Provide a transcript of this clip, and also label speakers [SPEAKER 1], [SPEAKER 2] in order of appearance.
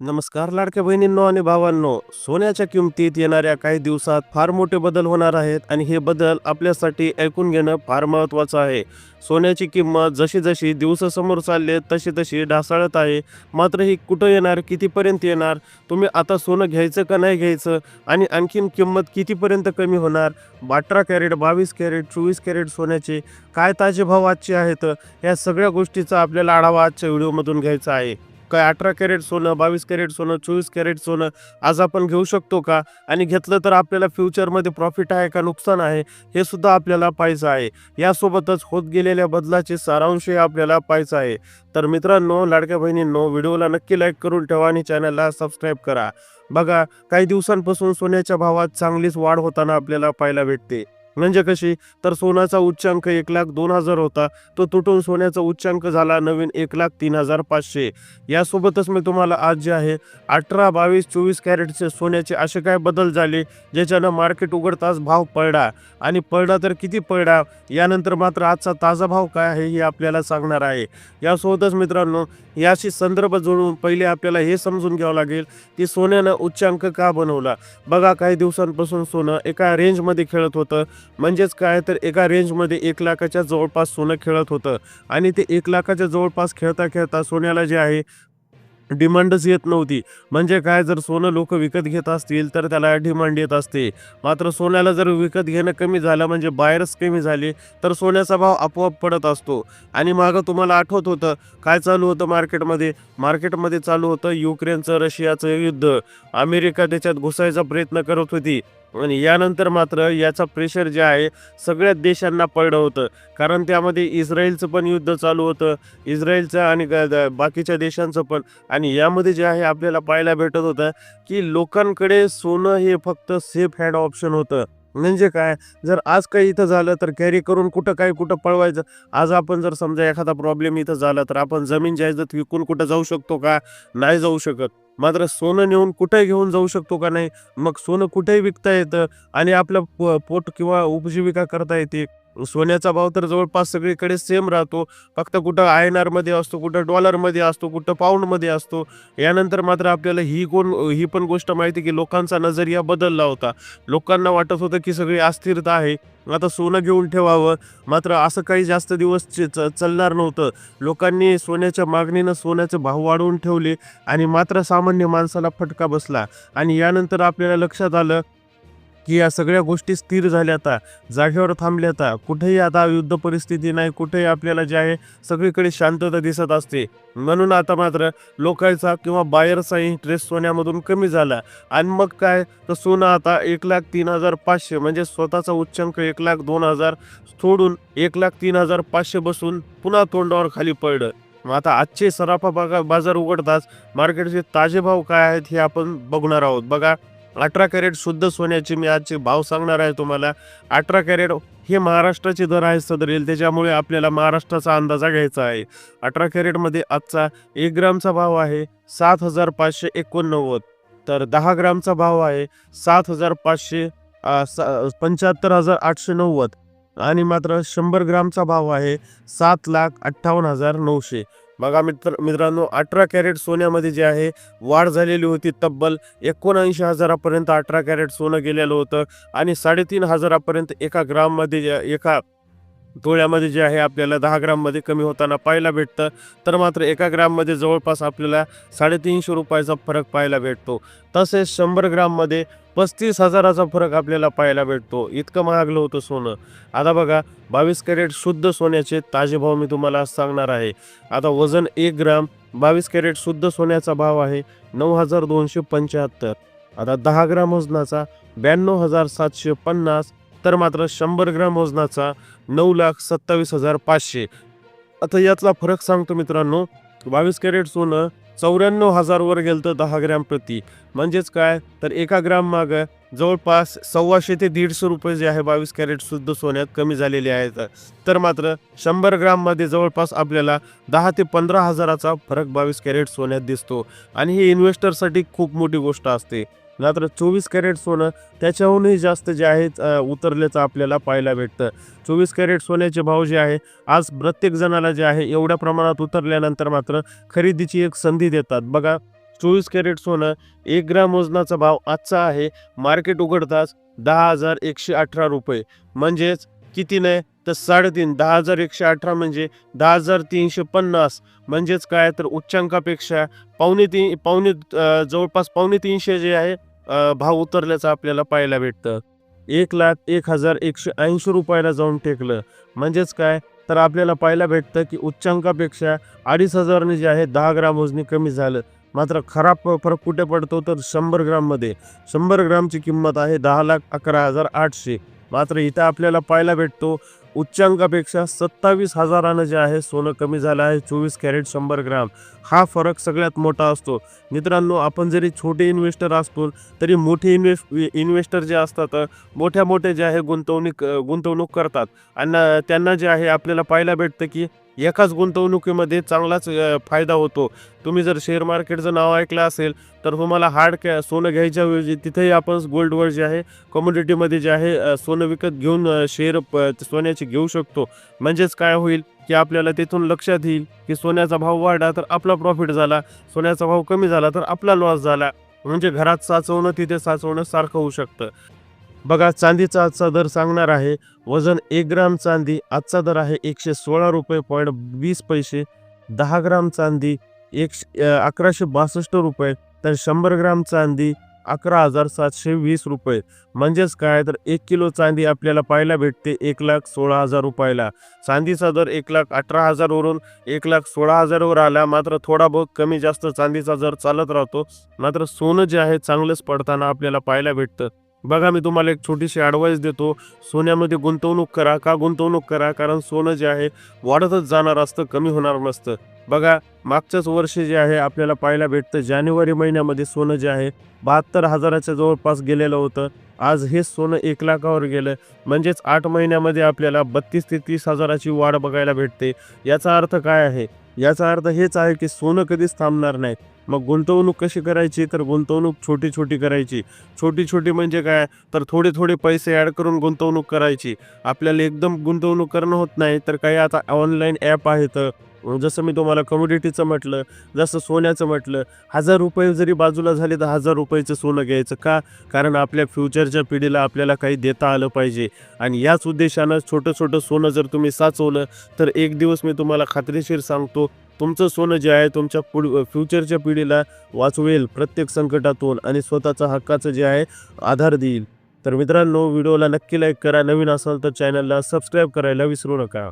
[SPEAKER 1] नमस्कार लाडक्या बहिणींनो आणि भावांनो. सोन्याच्या किमतीत येणाऱ्या काही दिवसात फार मोठे बदल होणार आहेत आणि हे बदल आपल्यासाठी ऐकून घेणं फार महत्त्वाचं आहे. सोन्याची किंमत जशी जशी दिवसासमोर चालले तशी तशी ढासाळत आहे. मात्र ही कुठं येणार कितीपर्यंत येणार तुम्ही आता सोनं घ्यायचं का नाही घ्यायचं आणि आणखीन किंमत कितीपर्यंत कमी होणार? अठरा कॅरेट बावीस कॅरेट चोवीस कॅरेट सोन्याचे काय ताजे भाव आजचे आहेत? या सगळ्या गोष्टीचा आपल्याला आढावा आजच्या व्हिडिओमधून घ्यायचा आहे. काय अठरा कॅरेट सोनं बावीस कॅरेट सोनं चोवीस कॅरेट सोनं आज आपण घेऊ शकतो का? आणि घेतलं तर आपल्याला फ्युचरमध्ये प्रॉफिट आहे का नुकसान आहे हे सुद्धा आपल्याला पाहायचं आहे. यासोबतच होत गेलेल्या बदलाचे सारांशही आपल्याला पाहायचं आहे. तर मित्रांनो लाडक्या बहिणींनो व्हिडिओला नक्की लाईक करून ठेवा आणि चॅनलला सबस्क्राईब करा. बघा काही दिवसांपासून सोन्याच्या भावात चांगलीच वाढ होताना आपल्याला पाहायला भेटते. म्हणजे कशी? तर सोन्याचा उच्चांक एक लाख दोन हजार होता. तो तुटून सोन्याचा उच्चांक झाला नवीन एक लाख तीन हजार पाचशे. यासोबतच मी तुम्हाला आज जे आहे अठरा बावीस चोवीस कॅरेटचे सोन्याचे असे काय बदल झाले ज्याच्यानं मार्केट उघडताच भाव पडला. आणि पडला तर किती पडला? यानंतर मात्र आजचा ताजा भाव काय आहे हे आपल्याला सांगणार आहे. यासोबतच मित्रांनो याशी संदर्भ जोडून पहिले आपल्याला हे समजून घ्यावं लागेल की सोन्यानं उच्चांक का बनवला? बघा काही दिवसांपासून सोनं एका रेंजमध्ये खेळत होतं. म्हणजेच काय तर एका रेंजमध्ये एक लाखाच्या जवळपास सोनं खेळत होतं. आणि ते एक लाखाच्या जवळपास खेळता खेळता सोन्याला जे आहे डिमांडच येत नव्हती. म्हणजे काय जर सोनं लोक विकत घेत असतील तर त्याला डिमांड येत असते. मात्र सोन्याला जर विकत घेणं कमी झालं म्हणजे बाहेरच कमी झाले तर सोन्याचा भाव आपोआप पडत असतो. आणि मागं तुम्हाला आठवत होतं काय चालू होतं मार्केटमध्ये? मार्केटमध्ये चालू होतं युक्रेनचं रशियाचं युद्ध. अमेरिका त्याच्यात घुसायचा प्रयत्न करत होती. आणि यानंतर मात्र याचा प्रेशर जे आहे सगळ्याच देशांना पडलं होतं. कारण त्यामध्ये इस्रायलचं पण युद्ध चालू होतं इस्रायलचं आणि बाकीच्या देशांचं पण. आणि यामध्ये जे आहे आपल्याला पाहायला भेटत होतं की लोकांकडे सोनं हे फक्त सेफ हँड ऑप्शन होतं. म्हणजे काय? जर आज काही इथं झालं तर कॅरी करून कुठं काय कुठं पळवायचं? आज आपण जर समजा एखादा प्रॉब्लेम इथं झाला तर आपण जमीन जायदाद विकून कुठं जाऊ शकतो का? नाही जाऊ शकत. मात्र सोनं नेऊन कुठे घेऊन जाऊ शकतो का नाही? मग सोनं कुठेही विकता येतं आणि आपलं पोट किंवा उपजीविका करता येते. सोन्याचा भाव तर जवळपास सगळीकडे सेम राहतो. फक्त कुठं आय एन आरमध्ये असतो कुठं डॉलरमध्ये असतो कुठं पाऊंडमध्ये असतो. यानंतर मात्र आपल्याला ही कोण ही पण गोष्ट माहिती की लोकांचा नजरिया बदलला होता. लोकांना वाटत होतं की सगळी अस्थिरता आहे. आता सोनं घेऊन ठेवावं. मात्र असं काही जास्त दिवस च- च- चालणार नव्हतं. लोकांनी सोन्याच्या मागणीनं सोन्याचे भाव वाढवून ठेवले आणि मात्र सामान्य माणसाला फटका बसला. आणि यानंतर आपल्याला लक्षात आलं की या सगळ्या गोष्टी स्थिर झाल्या आता जागेवर थांबल्या आता. कुठेही आता युद्ध परिस्थिती नाही कुठेही आपल्याला जे आहे सगळीकडे शांतता दिसत असते. म्हणून आता मात्र लोकांचा किंवा बाहेरचा इंटरेस्ट सोन्यामधून कमी झाला. आणि मग काय? तर सोनं आता एक लाख तीन हजार पाचशे म्हणजे स्वतःचा उच्चांक एक लाख दोन हजार सोडून एक लाख तीन हजार पाचशे बसून पुन्हा तोंडावर खाली पडलं. मग आता आजचे सराफा बागा बाजार उघडताच मार्केटचे ताजे भाव काय आहेत हे आपण बघणार आहोत. बघा अठरा कॅरेट शुद्ध सोन्याचे मी आजचे भाव सांगणार आहे तुम्हाला. अठरा कॅरेट हे महाराष्ट्राचे दर आहे सदरेल त्याच्यामुळे आपल्याला महाराष्ट्राचा अंदाजा घ्यायचा आहे. अठरा कॅरेटमध्ये आजचा एक ग्रामचा भाव आहे सात हजार पाचशे एकोणनव्वद. तर दहा ग्रामचा भाव आहे सात हजार पाचशे पंच्याहत्तर हजार आठशे नव्वद. आणि मात्र शंभर ग्रामचा भाव आहे सात लाख अठ्ठावन्न हजार नऊशे. बघा मित्र मित्रांनो अठरा कॅरेट सोन्यामध्ये जे आहे वाढ झालेली होती तब्बल एकोणऐंशी हजारापर्यंत अठरा कॅरेट सोनं गेलेलं होतं आणि साडेतीन हजारापर्यंत एका ग्राममध्ये एका तोळ्यामध्ये जे आहे आपल्याला दहा ग्राममध्ये कमी होताना पाहायला भेटतं. तर मात्र एका ग्राममध्ये जवळपास आपल्याला साडेतीनशे रुपयाचा फरक पाहायला भेटतो. तसेच शंभर ग्राममध्ये पस्तीस हजाराचा फरक आपल्याला पाहायला भेटतो. इतकं महागलं होतं सोनं. आता बघा बावीस कॅरेट शुद्ध सोन्याचे ताजे भाव मी तुम्हाला आज सांगणार आहे. आता वजन एक ग्राम बावीस कॅरेट शुद्ध सोन्याचा भाव आहे नऊ हजार दोनशे पंच्याहत्तर. आता दहा ग्राम वजनाचा ब्याण्णव हजार सातशे पन्नास तर मात्र शंभर ग्रॅम वजनाचा नऊ लाख सत्तावीस हजार पाचशे. आता यातला फरक सांगतो मित्रांनो बावीस कॅरेट सोनं चौऱ्याण्णव हजारवर गेलं तर दहा ग्रॅम प्रति. म्हणजेच काय? तर एका ग्रॅम मागं जवळपास सव्वाशे ते दीडशे रुपये जे आहे बावीस कॅरेटसुद्धा सोन्यात कमी झालेले आहेत. तर मात्र शंभर ग्राममध्ये जवळपास आपल्याला दहा ते पंधरा हजाराचा फरक बावीस कॅरेट सोन्यात दिसतो. आणि ही इन्व्हेस्टरसाठी खूप मोठी गोष्ट असते. मात्र चोवीस कॅरेट सोनं त्याच्याहूनही जास्त जे आहे उतरल्याचं आपल्याला पाहायला भेटतं. चोवीस कॅरेट सोन्याचे भाव जे आहे आज प्रत्येक जणाला जे आहे एवढ्या प्रमाणात उतरल्यानंतर मात्र खरेदीची एक संधी देतात. बघा चोवीस कॅरेट सोनं एक ग्राम वजनाचा भाव आजचा आहे. मार्केट उघडताच दहा हजार एकशे अठरा रुपये. म्हणजेच किती नाही तर साडेतीन दहा हजार एकशे अठरा म्हणजे दहा हजार तीनशे पन्नास. म्हणजेच काय? तर उच्चांकापेक्षा पावणे तीन पावणे जवळपास पावणे तीनशे जे आहे भाव उतरल्याचं आपल्याला पाहायला भेटतं. एक लाख एक हजार एकशे ऐंशी रुपयाला जाऊन टेकलं. म्हणजेच काय? तर आपल्याला पाहायला भेटतं की उच्चांकापेक्षा अडीच हजारने जे आहे दहा ग्राम वजनी कमी झालं. मात्र खराब फरक कुठे पडतो? तर शंभर ग्राममध्ये. शंभर ग्रामची किंमत आहे दहा लाख अकरा हजार आठशे. मात्र इथं आपल्याला पाहायला भेटतो उच्चांकापेक्षा सत्तावीस हजारानं जे आहे सोनं कमी झालं आहे चोवीस कॅरेट शंभर ग्राम. हा फरक सगळ्यात मोठा असतो. मित्रांनो आपण जरी छोटे इन्व्हेस्टर असतो तरी मोठे इन्व्हेस्ट इन्व्हेस्टर जे असतात मोठ्या मोठे जे आहे गुंतवणूक गुंतवणूक करतात. आणि त्यांना जे आहे आपल्याला पाहायला भेटतं की एकाच गुंतवणुकीमध्ये चांगलाच फायदा होतो. तुम्ही जर शेअर मार्केटचं नाव ऐकलं असेल तर तुम्हाला हार्ड कॅ सोनं घ्यायच्या ऐवजी तिथेही आपण गोल्डवर जे आहे कमोडिटीमध्ये जे आहे सोनं विकत घेऊन शेअर प- घेऊ शकतो. म्हणजेच काय होईल की आपल्याला तिथून लक्षात येईल की सोन्याचा भाव वाढला तर आपला प्रॉफिट झाला सोन्याचा भाव कमी झाला तर आपला लॉस झाला. म्हणजे घरात साचवणं तिथे साचवणं सारखं होऊ शकतं. बघा चांदीचा आजचा दर सांगणार आहे. वजन एक ग्राम चांदी आजचा दर आहे एकशे सोळा रुपये पॉईंट वीस पैसे. दहा ग्राम चांदी एकशे अकराशे बासष्ट रुपये. तर शंभर ग्राम चांदी अकरा हजार सातशे वीस रुपये. म्हणजेच काय? तर एक किलो चांदी आपल्याला पाहायला भेटते एक लाख सोळा हजार रुपयाला. चांदीचा दर एक लाख अठरा हजारवरून एक लाख सोळा हजारवर आला. मात्र थोडा बहुत कमी जास्त चांदीचा दर चालत राहतो. मात्र सोनं जे आहे चांगलंच पडताना आपल्याला पाहायला भेटतं. बघा मी तुम्हाला एक छोटीशी ॲडवाईस देतो. सोन्यामध्ये गुंतवणूक करा का गुंतवणूक करा? कारण सोनं जे आहे वाढतच जाणार असतं कमी होणार नसतं. बघा मागच्याच वर्षी जे आहे आपल्याला पाहायला भेटतं जानेवारी महिन्यामध्ये सोनं जे आहे बहात्तर हजाराच्या जवळपास गेलेलं होतं. आज हे सोनं एक लाखावर गेलं. म्हणजेच आठ महिन्यामध्ये आपल्याला बत्तीस ते तीस हजाराची वाढ बघायला भेटते. याचा अर्थ काय आहे? याचा अर्थ हेच आहे की सोनं कधीच थांबणार नाही मग गुंतवणूक कशी करायची? तर गुंतवणूक छोटी छोटी करायची. छोटी छोटी म्हणजे काय? तर थोडे थोडे पैसे ॲड करून गुंतवणूक करायची. आपल्याला एकदम गुंतवणूक करणं होत नाही तर काही आता ऑनलाईन ॲप आहेत. जसं मी तुम्हाला कमोडिटीचं म्हटलं जसं सोन्याचं म्हटलं हजार रुपये जरी बाजूला झाले तर हजार रुपयाचं सोनं घ्यायचं का? कारण आपल्या फ्युचरच्या पिढीला आपल्याला काही देता आलं पाहिजे. आणि याच उद्देशानं छोटं छोटं सोनं जर तुम्ही साचवलं तर एक दिवस मी तुम्हाला खात्रीशीर सांगतो तुमचं सोनं जे आहे तुमच्या पुढ फ्युचरच्या पिढीला वाचवेल प्रत्येक संकटातून आणि स्वतःचा हक्काचं जे आहे आधार देईल. तर मित्रांनो व्हिडिओला नक्की लाईक करा. नवीन असाल तर चॅनलला सबस्क्राईब करायला विसरू नका.